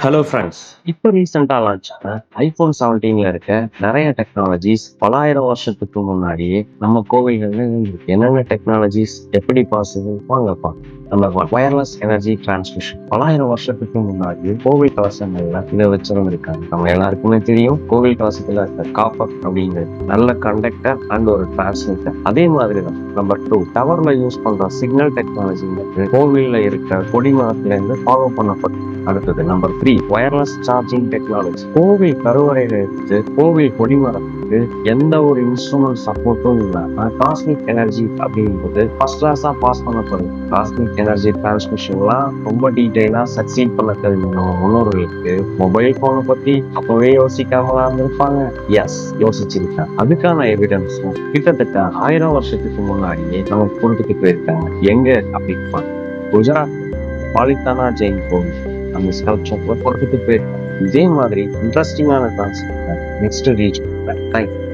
Hello friends இப்போ ரீசெண்டாக launch ஆன ஐஃபோன் செவன்டீனில் இருக்க நிறைய டெக்னாலஜிஸ் பலாயிரம் வருஷத்துக்கு முன்னாடியே நம்ம கோவில்களில் என்னென்ன டெக்னாலஜிஸ் எப்படி பாசிபிள் வாங்கப்பா. நம்ம வயர்லெஸ் எனர்ஜி டிரான்ஸ்மிஷன் பலாயிரம் வருஷத்துக்கு முன்னாடி கோவில் கவசங்கள்ல இதை வச்சிருந்திருக்காங்க. நம்ம எல்லாருக்குமே தெரியும் கோவில் கவசத்துல இருக்க காப்பர் அப்படிங்கிறது நல்ல கண்டக்டர் அண்ட் ஒரு டிரான்ஸ்மிட்டர் அதே மாதிரி தான் நம்பர் டூ டவர்ல யூஸ் பண்ற சிக்னல் டெக்னாலஜி கோவில்ல இருக்க கொடிமரத்துல இருந்து ஃபாலோ பண்ணப்பட்டு அடுத்தது number three wireless charging technology கோவில் கருவறையில இருந்து கோவில் கொடிமரத்துக்கு எந்த ஒரு இன்ஸ்ட்ருமெண்ட் சப்போர்ட்டும் இல்லாம காஸ்மிக் எனர்ஜி அப்படின்றது ஃபர்ஸ்ட் கிளாஸா பாஸ் பண்ணப்படும். காஸ்மிக் எனர்ஜி டிரான்ஸ்மிஷன்லாம் ரொம்ப டீட்டெயிலா சக்சீட் பண்ண தெரிஞ்ச நம்ம முன்னோர்களுக்கு மொபைல் போனை பத்தி அப்பவே யோசிக்காமலா இருந்திருப்பாங்க. எஸ் யோசிச்சிருக்காங்க அதுக்கான எவிடன்ஸும் கிட்டத்தட்ட ஆயிரம் வருஷத்துக்கு முன்னாடியே நம்ம கொடுத்துட்டு போயிருக்காங்க. எங்க அப்படின்னு குஜராத் பாலித்தானா ஜெயின் கோவில். அந்த ஸ்கல்ப்சர் கொடுத்துட்டு போயிருக்காங்க இதே மாதிரி இன்ட்ரெஸ்டிங்கான கான்செப்ட் நெக்ஸ்ட் ரீச் தேங்க்யூ